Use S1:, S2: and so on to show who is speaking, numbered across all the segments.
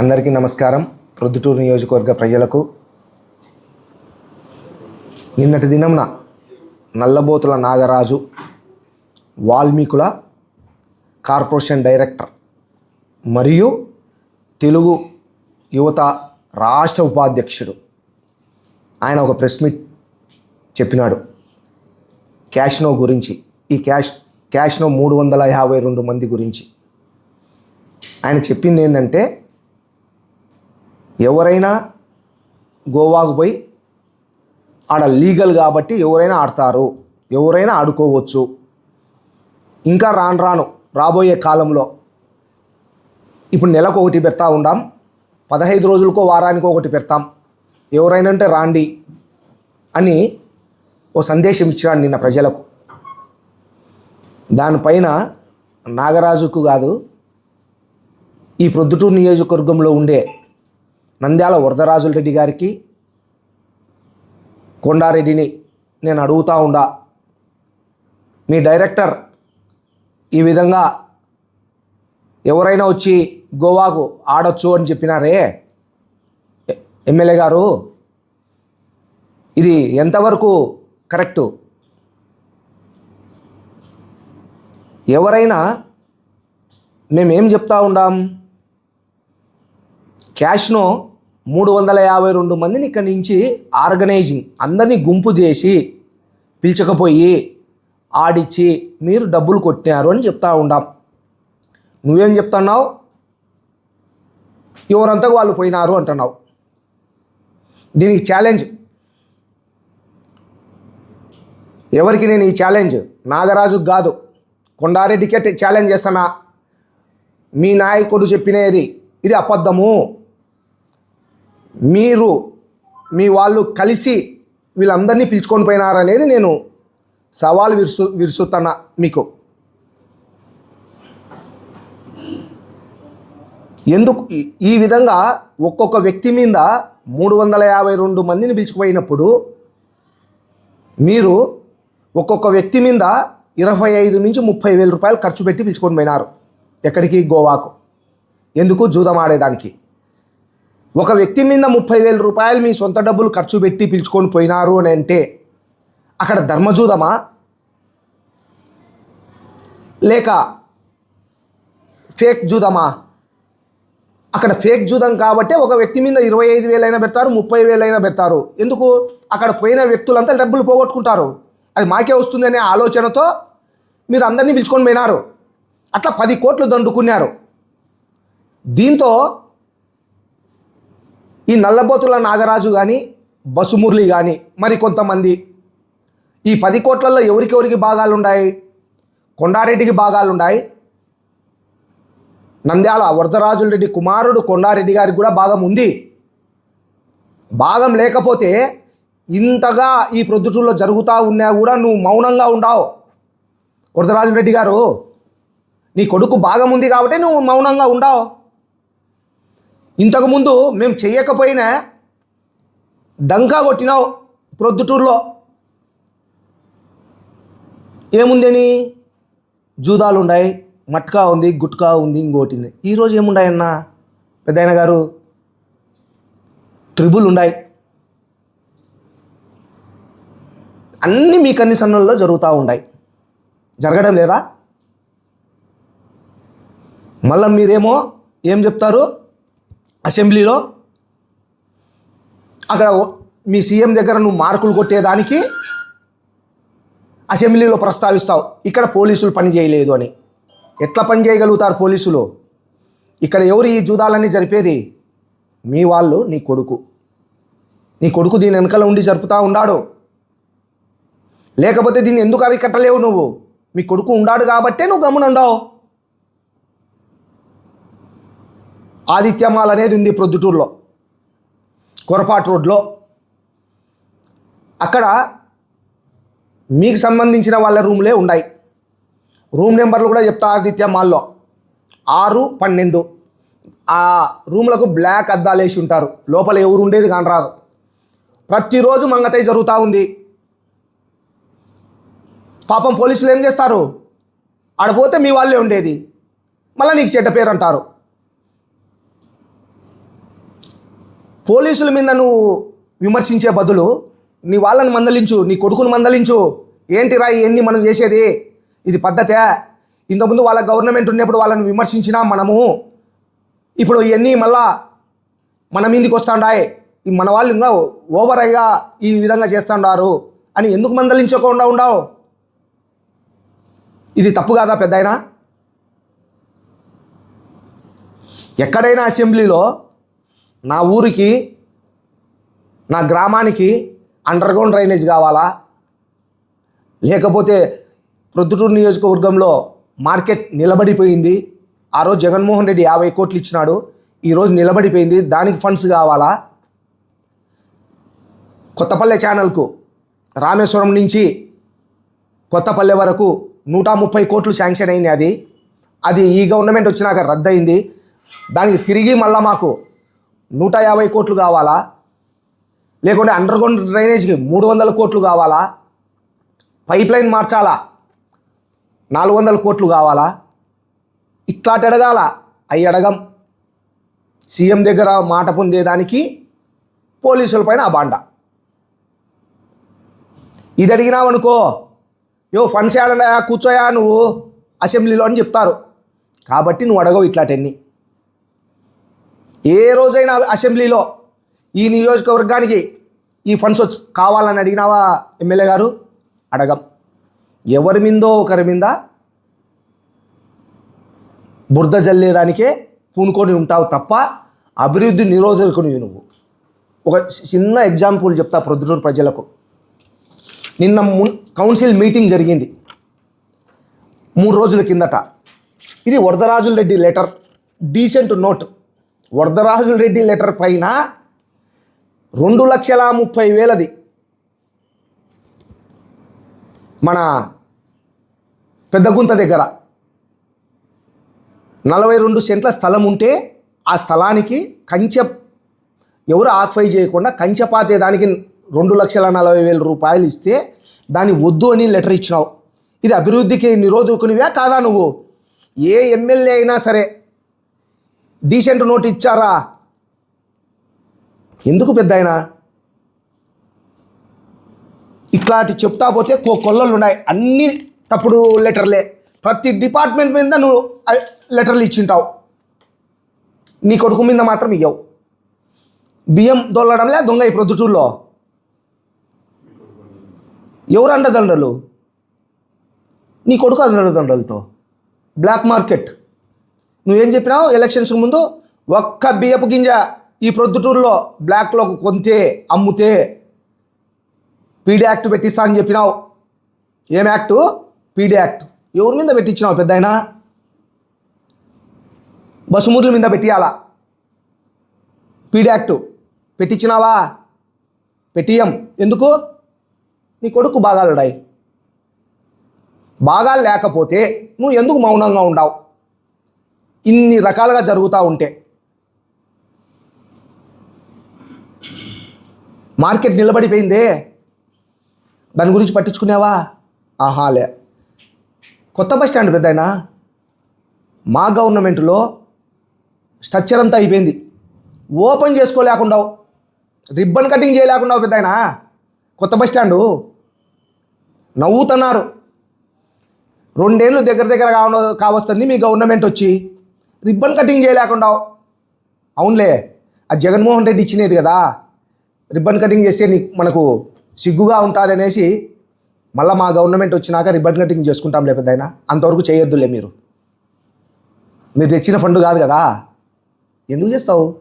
S1: అందరికీ నమస్కారం. ప్రొద్దుటూరు నియోజకవర్గ ప్రజలకు నిన్నటి దినంన నల్లబోతుల నాగరాజు వాల్మీకుల కార్పొరేషన్ డైరెక్టర్ మరియు తెలుగు యువత రాష్ట్ర ఉపాధ్యక్షుడు. ఆయన ఒక ప్రెస్ మీట్ చెప్పినాడు. క్యాష్నో గురించి ఈ క్యాష్ క్యాష్నో మూడు వందల యాభై రెండు మంది గురించి. ఆయన చెప్పింది ఏంటంటే ఎవరైనా గోవాకు పోయి ఆడ లీగల్ కాబట్టి ఎవరైనా ఆడతారు ఎవరైనా ఆడుకోవచ్చు. ఇంకా రాను రాను రాబోయే కాలంలో ఇప్పుడు నెలకు ఒకటి పెడతా ఉండాం పదహైదు రోజులకో వారానికో ఒకటి పెడతాం. ఎవరైనా అంటే రాండి అని ఓ సందేశం ఇచ్చాడు నిన్న ప్రజలకు. దానిపైన నాగరాజుకు కాదు ఈ ప్రొద్దుటూరు నియోజకవర్గంలో ఉండే నంద్యాల వరదరాజుల రెడ్డి గారికి కొండారెడ్డిని నేను అడుగుతా ఉండా. మీ డైరెక్టర్ ఈ విధంగా ఎవరైనా వచ్చి గోవాకు ఆడొచ్చు అని చెప్పినారే? ఎమ్మెల్యే గారు ఇది ఎంతవరకు కరెక్టు? ఎవరైనా మేమేం చెప్తా ఉండాం? క్యాష్ను మూడు వందల యాభై రెండు మందిని ఇక్కడి నుంచి ఆర్గనైజింగ్ అందరినీ గుంపు చేసి పిలిచకపోయి ఆడిచ్చి మీరు డబ్బులు కొట్టినారు అని చెప్తా ఉండాం. నువ్వేం చెప్తున్నావు? ఎవరంతకు వాళ్ళు పోయినారు అంటున్నావు. దీనికి ఛాలెంజ్ ఎవరికి నేను ఈ ఛాలెంజ్ నాగరాజు కాదు. కొండారెడ్డికే ఛాలెంజ్ చేస్తున్నా మీ నాయకుడు చెప్పినది ఇది అబద్ధము. మీరు మీ వాళ్ళు కలిసి వీళ్ళందరినీ పిలుచుకొని పోయినారనేది నేను సవాలు విరుసు విరుసుతున్నా మీకు. ఎందుకు ఈ- ఈ విధంగా ఒక్కొక్క వ్యక్తి మీద మూడు వందల యాభై రెండు మందిని పిలుచుకుపోయినప్పుడు మీరు ఒక్కొక్క వ్యక్తి మీద ఇరవై ఐదు నుంచి ముప్పై వేల రూపాయలు ఖర్చు పెట్టి పిలుచుకొని పోయినారు ఎక్కడికి? గోవాకు. ఎందుకు? జూదం ఆడేదానికి ఒక వ్యక్తి మీద ముప్పై వేల రూపాయలు మీ సొంత డబ్బులు ఖర్చు పెట్టి పిలుచుకొని పోయినారు అని అంటే అక్కడ ధర్మజూదమా? లేక ఫేక్ జూదమా? అక్కడ ఫేక్ జూదం కాబట్టి ఒక వ్యక్తి మీద ఇరవై ఐదు వేలైనా పెడతారు ముప్పై వేలైనా పెడతారు. ఎందుకు? అక్కడ పోయిన వ్యక్తులంతా డబ్బులు పోగొట్టుకుంటారు. అది మాకే వస్తుంది అనే ఆలోచనతో మీరు అందరినీ పిలుచుకొని పోయినారు. అట్లా పది కోట్లు దండుకున్నారు. దీంతో ఈ నల్లబోతుల నాగరాజు కానీ బసుమురళి కానీ మరి కొంతమంది ఈ పది కోట్లలో ఎవరికెవరికి భాగాలున్నాయి కొండారెడ్డికి భాగాలున్నాయి నంద్యాల వరదరాజుల రెడ్డి కుమారుడు కొండారెడ్డి గారికి కూడా భాగం ఉంది. భాగం లేకపోతే ఇంతగా ఈ ప్రొద్దుటూరులో జరుగుతూ ఉన్నా కూడా నువ్వు మౌనంగా ఉండవు. వరదరాజుల రెడ్డి గారు నీ కొడుకు భాగం ఉంది కాబట్టి నువ్వు మౌనంగా ఉండవు. ఇంతకుముందు మేము చెయ్యకపోయినా డంకా కొట్టినావు ప్రొద్దుటూరులో. ఏముందని? జూదాలు ఉన్నాయి మట్కా ఉంది గుట్కా ఉంది ఇంకోటింది ఈరోజు ఏముండాయన్నా? పెద్దయన గారు ట్రిబుల్ ఉన్నాయి అన్నీ మీ కన్ని జరుగుతూ ఉన్నాయి జరగడం లేదా? మళ్ళీ మీరేమో ఏం చెప్తారు? అసెంబ్లీలో అక్కడ మీ సీఎం దగ్గర నువ్వు మార్కులు కొట్టేదానికి అసెంబ్లీలో ప్రస్తావిస్తావు. ఇక్కడ పోలీసులు పని చేయలేదు అని. ఎట్లా పని చేయగలుగుతారు పోలీసులు? ఇక్కడ ఎవరు ఈ జూదాలన్నీ జరిపేది? మీ వాళ్ళు నీ కొడుకు. నీ కొడుకు దీని వెనకాల ఉండి జరుపుతూ ఉన్నాడు. లేకపోతే దీన్ని ఎందుకు అరికట్టలేవు నువ్వు? మీ కొడుకు ఉండాడు కాబట్టే నువ్వు గమ్మునుండవు ఉండవు ఆదిత్యమాల్ అనేది ఉంది ప్రొద్దుటూరులో కొరపాటు రోడ్లో. అక్కడ మీకు సంబంధించిన వాళ్ళ రూమ్లే ఉన్నాయి రూమ్ నెంబర్లు కూడా చెప్తా ఆదిత్య మాల్లో ఆరు పన్నెండు. ఆ రూమ్లకు బ్లాక్ అద్దాలు వేసి ఉంటారు. లోపల ఎవరు ఉండేది కానరారు ప్రతిరోజు మంగతై జరుగుతూ ఉంది. పాపం పోలీసులు ఏం చేస్తారు? ఆడపోతే మీ వాళ్ళే ఉండేది. మళ్ళీ నీకు చెడ్డ పేరు అంటారు. పోలీసుల మీద నువ్వు విమర్శించే బదులు నీ వాళ్ళని మందలించు నీ కొడుకును మందలించు. ఏంటి రా ఇవన్నీ మనం చేసేది? ఇది పద్ధతే. ఇంతకుముందు వాళ్ళ గవర్నమెంట్ ఉన్నప్పుడు వాళ్ళని విమర్శించినా మనము. ఇప్పుడు ఇవన్నీ మళ్ళా మన మీదకి వస్తాండాయి. ఈ మన వాళ్ళు ఇంకా ఓవర్ అయ్యా ఈ విధంగా చేస్తుండారు అని ఎందుకు మందలించకుండా ఉండవు? ఇది తప్పు కాదా పెద్ద ఎక్కడైనా అసెంబ్లీలో నా ఊరికి నా గ్రామానికి అండర్ గ్రౌండ్ డ్రైనేజ్ కావాలా? లేకపోతే ప్రొద్దుటూరు నియోజకవర్గంలో మార్కెట్ నిలబడిపోయింది. ఆ రోజు జగన్మోహన్ రెడ్డి యాభై కోట్లు ఇచ్చినాడు. ఈరోజు నిలబడిపోయింది. దానికి ఫండ్స్ కావాలా? కొత్తపల్లె ఛానల్కు రామేశ్వరం నుంచి కొత్తపల్లె వరకు నూట ముప్పై కోట్లు శాంక్షన్ అయింది అది. అది ఈ గవర్నమెంట్ వచ్చినాక రద్దయింది. దానికి తిరిగి మళ్ళా మాకు నూట యాభై కోట్లు కావాలా? లేకుంటే అండర్ గ్రౌండ్ డ్రైనేజ్కి మూడు వందల కోట్లు కావాలా? పైప్ లైన్ మార్చాలా? నాలుగు వందల కోట్లు కావాలా? ఇట్లాంటి అడగాల? అవి అడగం. సీఎం దగ్గర మాట పొందేదానికి పోలీసుల పైన ఆ బాండ. ఇది అడిగినావనుకో యో ఫండ్స్ ఏడనా కూర్చోయా నువ్వు? అసెంబ్లీలో అని చెప్తారు. కాబట్టి నువ్వు అడగవు ఇట్లాంటివన్నీ. ఏ రోజైనా అసెంబ్లీలో ఈ నియోజకవర్గానికి ఈ ఫండ్స్ వచ్చి కావాలని అడిగినావా ఎమ్మెల్యే గారు? అడగం. ఎవరి మీందో ఒకరి మీద? బురద జల్లేదానికే పూనుకొని ఉంటావు తప్ప అభివృద్ధి నిరోధకునివి నువ్వు. ఒక చిన్న ఎగ్జాంపుల్ చెప్తా ప్రొద్దుటూరు ప్రజలకు. నిన్న మున్ కౌన్సిల్ మీటింగ్ జరిగింది. మూడు రోజుల కిందట. ఇది Varadarajula Reddy letter decent note. Varadarajula Reddy letter పైన రెండు లక్షల ముప్పై వేలది. మన పెద్దగుంత దగ్గర నలభై రెండు సెంట్ల స్థలం ఉంటే ఆ స్థలానికి కంచె ఎవరు ఆక్వై చేయకుండా కంచె పాతే దానికి రెండు లక్షల నలభై వేల రూపాయలు ఇస్తే దాన్ని వద్దు అని లెటర్ ఇచ్చినావు. ఇది అభివృద్ధికి నిరోధకునివే కాదా నువ్వు? ఏ ఎమ్మెల్యే అయినా సరే డీసెంట్ నోట్ ఇచ్చారా? ఎందుకు పెద్ద ఆయన ఇట్లాంటి చెప్తా పోతే కో కొల్లలు ఉన్నాయి. అన్ని తప్పుడు లెటర్లే. ప్రతి డిపార్ట్మెంట్ మీద నువ్వు లెటర్లు ఇచ్చింటావు. నీ కొడుకు మీద మాత్రం ఇవ్వవు బియ్యం దొల్లడంలే దొంగ ఈ ప్రొద్దుటూరులో. ఎవరు అండదండలు? నీ కొడుకు అండదండలతో. Black market. నువ్వేం చెప్పినావు? ఎలక్షన్స్కి ముందు ఒక్క బియ్యపు గింజ ఈ ప్రొద్దుటూరులో బ్లాక్లో కొంతే అమ్ముతే పీడీ యాక్ట్ పెట్టిస్తా అని చెప్పినావు. ఏం యాక్టు? PD act. ఎవరి మీద పెట్టించినావు పెద్ద ఆయన? బసుమూర్ల మీద పెట్టియాలా? PD act. పెట్టించినావా? పెట్టియం ఎందుకు? నీ కొడుకు బాగాలుడాయి. బాగా లేకపోతే నువ్వు ఎందుకు మౌనంగా ఉండవు? ఇన్ని రకాలుగా జరుగుతూ ఉంటే. మార్కెట్ నిలబడిపోయిందే. దాని గురించి పట్టించుకునేవా? ఆహాలే కొత్త బస్ స్టాండ్ పెద్దయినా? మా గవర్నమెంట్లో స్ట్రక్చర్ అంతా అయిపోయింది. ఓపెన్ చేసుకోలేకుండా రిబ్బన్ కటింగ్ చేయలేకుండా పెద్దయినా? కొత్త బస్ స్టాండు? నవ్వుతున్నారు. రెండేళ్ళు దగ్గర దగ్గర కావ కావస్తుంది మీ గవర్నమెంట్ వచ్చి. రిబ్బన్ కటింగ్ చేయలేకుండా అవునులే. ఆ జగన్మోహన్ రెడ్డి ఇచ్చినది కదా. రిబ్బన్ కటింగ్ చేస్తే నీకు మనకు సిగ్గుగా ఉంటుంది అనేసి మళ్ళీ మా గవర్నమెంట్ వచ్చినాక రిబ్బన్ కటింగ్ చేసుకుంటాం లేకపోతే అయినా అంతవరకు చేయొద్దులే మీరు. మీరు తెచ్చిన ఫండ్ కాదు కదా. ఎందుకు చేస్తావు?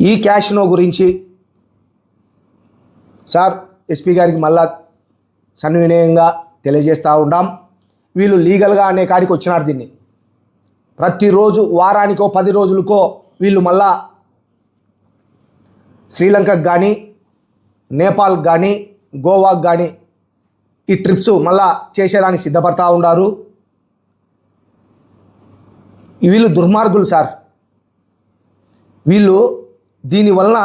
S1: ఈ క్యాష్నో గురించి సార్ ఎస్పీ గారికి మళ్ళా సన్వినయంగా తెలియజేస్తూ ఉంటాం వీళ్ళు లీగల్గా అనే కాడికి వచ్చినారు దీన్ని. ప్రతిరోజు వారానికో పది రోజులకో వీళ్ళు మళ్ళా శ్రీలంకకు కానీ నేపాల్కి కానీ గోవాకు కానీ ఈ ట్రిప్స్ మళ్ళా చేసేదానికి సిద్ధపడతా ఉన్నారు వీళ్ళు దుర్మార్గులు సార్. వీళ్ళు దీనివలన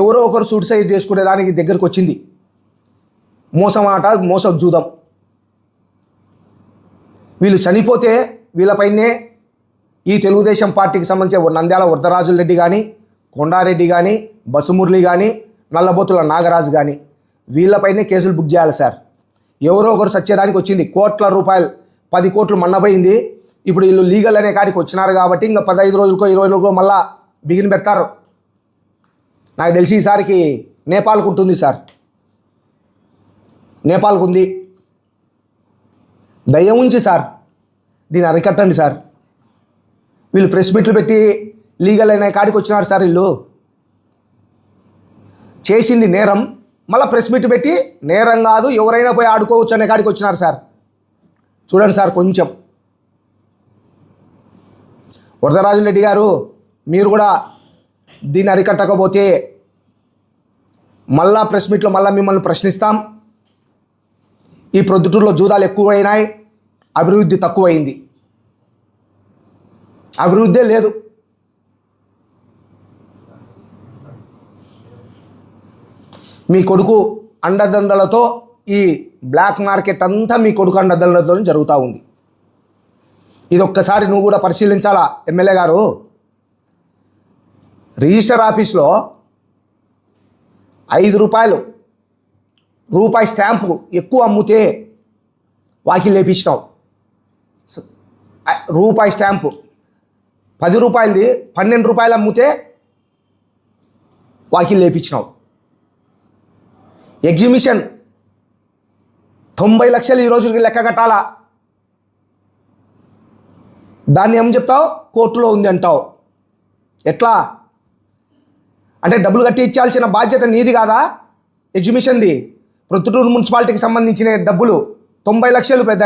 S1: ఎవరో ఒకరు సూటిసైజ్ చేసుకునే దానికి దగ్గరకు వచ్చింది మోసం ఆట మోసం జూదం. వీళ్ళు చనిపోతే వీళ్ళపైనే ఈ తెలుగుదేశం పార్టీకి సంబంధించిన నంద్యాల వరదరాజుల రెడ్డి కానీ కొండారెడ్డి కానీ బసుమురళి కానీ నల్లబోతుల నాగరాజు కానీ వీళ్ళపైనే కేసులు బుక్ చేయాలి సార్. ఎవరో ఒకరు సచ్చేదానికి వచ్చింది. కోట్ల రూపాయలు పది కోట్లు మన్నపోయింది ఇప్పుడు వీళ్ళు లీగల్ అనే కాడికి వచ్చినారు కాబట్టి ఇంకా పదహైదు రోజులకో ఇరవై రోజులకో మళ్ళా బిగిన పెడతారు. నాకు తెలిసి ఈసారికి నేపాల్కు ఉంటుంది సార్. నేపాల్కు ఉంది. దయ ఉంచి సార్. దీన్ని అరికట్టండి సార్. వీళ్ళు ప్రెస్ మీట్లు పెట్టి లీగల్ అయిన కాడికి వచ్చినారు సార్ వీళ్ళు. చేసింది నేరం మళ్ళీ ప్రెస్ మీట్ పెట్టి నేరం కాదు ఎవరైనా పోయి ఆడుకోవచ్చు అనే కాడికి వచ్చినారు సార్. చూడండి సార్ కొంచెం. వరదరాజు రెడ్డి గారు మీరు కూడా దీన్ని అరికట్టకపోతే మళ్ళా ప్రెస్ మీట్లో మళ్ళీ మిమ్మల్ని ప్రశ్నిస్తాం. ఈ ప్రొద్దుటూరులో జూదాలు ఎక్కువైనాయి. అభివృద్ధి తక్కువైంది. అభివృద్ధే లేదు. మీ కొడుకు అండదండలతో ఈ బ్లాక్ మార్కెట్ అంతా మీ కొడుకు అండదండలతో జరుగుతూ ఉంది. ఇది ఒక్కసారి నువ్వు కూడా పరిశీలించాలా ఎమ్మెల్యే గారు? రిజిస్టర్ ఆఫీస్లో ఐదు రూపాయలు రూపాయి స్టాంపు ఎక్కువ అమ్ముతే వాకి లేపించినావు. రూపాయి స్టాంపు. పది రూపాయలది పన్నెండు రూపాయలు అమ్మితే వాకి లేపించినావు. ఎగ్జిబిషన్ తొంభై లక్షలు ఈ రోజుకి లెక్క కట్టాలా? దాన్ని ఏం చెప్తావు? కోర్టులో ఉంది అంటావు. ఎట్లా? అంటే డబ్బులు కట్టి ఇచ్చాల్సిన బాధ్యత నీది కాదా? ఎగ్జిబిషన్ది ప్రొద్దుటూరు మున్సిపాలిటీకి సంబంధించిన డబ్బులు. తొంభై లక్షలు పెద్ద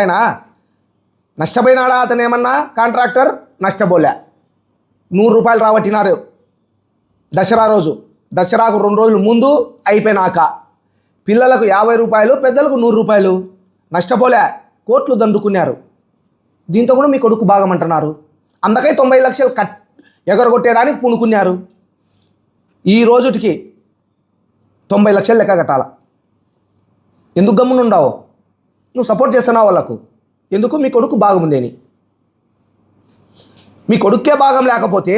S1: నష్టపోయినాడా అతను ఏమన్నా కాంట్రాక్టర్? నష్టపోలే. నూరు రూపాయలు రాబట్టినారు. దసరా రోజు. దసరాకు రెండు రోజులు ముందు అయిపోయినాక. పిల్లలకు యాభై రూపాయలు పెద్దలకు నూరు రూపాయలు. నష్టపోలే. కోట్లు దండుకున్నారు. దీంతో కూడా మీ కొడుకు భాగమంటున్నారు అందుకై తొంభై లక్షలు కట్ ఎగరగొట్టేదానికి పూనుకున్నారు. ఈ రోజుటికి తొంభై లక్షలు లెక్క కట్టాల? ఎందుకు గమ్మునుండావు? నువ్వు సపోర్ట్ చేస్తున్నావు వాళ్ళకు? ఎందుకు? మీ కొడుకు భాగం ఉందేని మీ కొడుక్కే భాగం లేకపోతే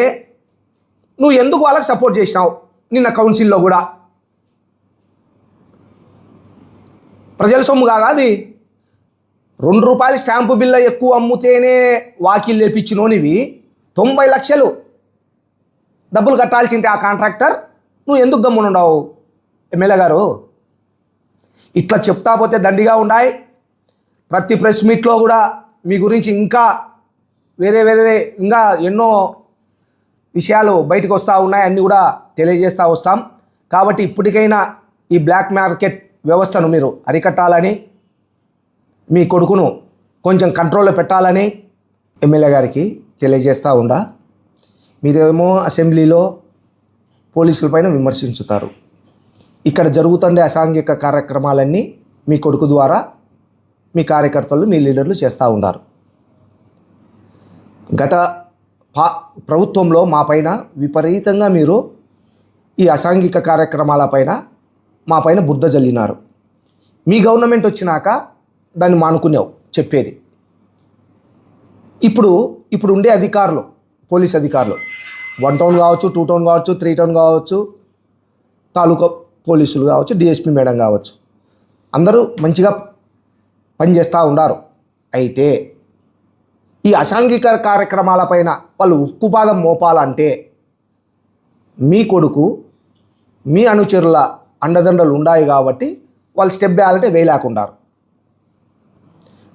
S1: నువ్వు ఎందుకు వాళ్ళకి సపోర్ట్ చేసినావు? నిన్న కౌన్సిల్లో కూడా. ప్రజల సొమ్ము కాదా అది? రెండు రూపాయలు స్టాంపు బిల్ల ఎక్కువ అమ్ముతేనే వాకిల్ లేపించినోనివి. తొంభై లక్షలు డబ్బులు కట్టాల్సింటే ఆ కాంట్రాక్టర్ నువ్వు ఎందుకు గమ్మునుండవు? ఎమ్మెల్యే గారు ఇట్లా చెప్తా పోతే దండిగా ఉన్నాయి ప్రతి ప్రెస్ మీట్లో కూడా మీ గురించి ఇంకా వేరే వేరే ఇంకా ఎన్నో విషయాలు బయటకు వస్తూ ఉన్నాయి అన్నీ కూడా తెలియజేస్తూ వస్తాం. కాబట్టి ఇప్పటికైనా ఈ బ్లాక్ మార్కెట్ వ్యవస్థను మీరు అరికట్టాలని మీ కొడుకును కొంచెం కంట్రోల్లో పెట్టాలని ఎమ్మెల్యే గారికి తెలియజేస్తూ ఉండా. మీరేమో అసెంబ్లీలో పోలీసులపైన విమర్శించుతారు. ఇక్కడ జరుగుతుండే అసాంఘిక కార్యక్రమాలన్నీ మీ కొడుకు ద్వారా మీ కార్యకర్తలు మీ లీడర్లు చేస్తూ ఉన్నారు. గత పా ప్రభుత్వంలో మా పైన విపరీతంగా మీరు ఈ అసాంఘిక కార్యక్రమాలపైన మా పైన బుద్ధ జల్లినారు. మీ గవర్నమెంట్ వచ్చినాక దాన్ని మానుకునేవు చెప్పేది. ఇప్పుడు ఇప్పుడు ఉండే అధికారులు పోలీస్ అధికారులు వన్ టౌన్ కావచ్చు టూ టౌన్ కావచ్చు త్రీ టౌన్ కావచ్చు తాలూకా పోలీసులు కావచ్చు డిఎస్పీ మేడం కావచ్చు అందరూ మంచిగా పనిచేస్తూ ఉన్నారు అయితే ఈ అసాంఘిక కార్యక్రమాలపైన వాళ్ళు ఉక్కుపాదం మోపాలంటే మీ కొడుకు మీ అనుచరుల అండదండలు ఉన్నాయి కాబట్టి వాళ్ళు స్టెప్ వేయాలంటే వేయలేకున్నారు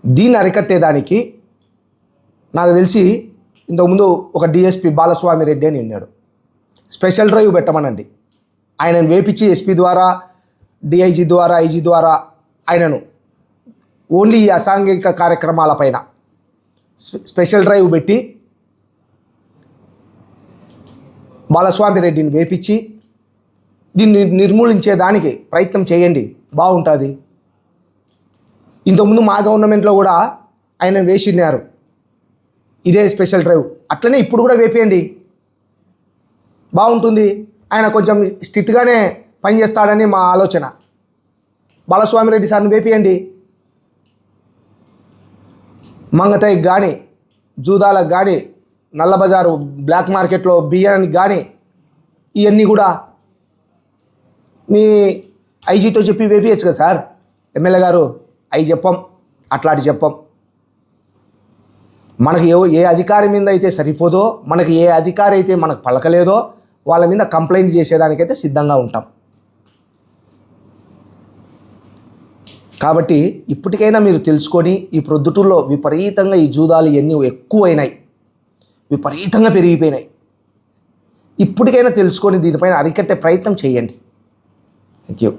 S1: దీన్ని అరికట్టేదానికి నాకు తెలిసి ఇంతకుముందు ఒక డిఎస్పి బాలస్వామి రెడ్డి అని విన్నాడు స్పెషల్ డ్రైవ్ పెట్టమనండి. ఆయనను వేపించి ఎస్పీ ద్వారా డిఐజీ ద్వారా ఐజీ ద్వారా ఆయనను ఓన్లీ ఈ అసాంఘిక కార్యక్రమాలపైన స్పె- స్పెషల్ డ్రైవ్ పెట్టి బాలస్వామి రెడ్డిని వేపించి దీన్ని నిర్మూలించేదానికి ప్రయత్నం చేయండి. బాగుంటుంది. ఇంతకుముందు మా గవర్నమెంట్లో కూడా ఆయన వేసినారు. ఇదే స్పెషల్ డ్రైవ్. అట్లనే ఇప్పుడు కూడా వేపేయండి. బాగుంటుంది. ఆయన కొంచెం స్ట్రిక్ట్గానే పనిచేస్తాడని మా ఆలోచన. బాలస్వామి రెడ్డి సార్ని వేపియండి. మంగతయ్యకి కానీ జూదాలకు కానీ నల్ల బజారు బ్లాక్ మార్కెట్లో బియ్యానికి కానీ ఇవన్నీ కూడా మీ ఐజీతో చెప్పి వేపించచ్చు కదా సార్? ఎమ్మెల్యే గారు అవి చెప్పం అట్లాంటి చెప్పం. మనకు ఏ ఏ అధికారి మీద అయితే సరిపోదో మనకి ఏ అధికారి అయితే మనకు పలకలేదో వాళ్ళ మీద కంప్లైంట్ చేసేదానికైతే సిద్ధంగా ఉంటాం. కాబట్టి ఇప్పటికైనా మీరు తెలుసుకొని ఈ ప్రొద్దుటూరులో విపరీతంగా ఈ జూదాలు ఇవన్నీ ఎక్కువైనాయి. విపరీతంగా పెరిగిపోయినాయి. ఇప్పటికైనా తెలుసుకొని దీనిపైన అరికట్టే ప్రయత్నం చేయండి. Thank you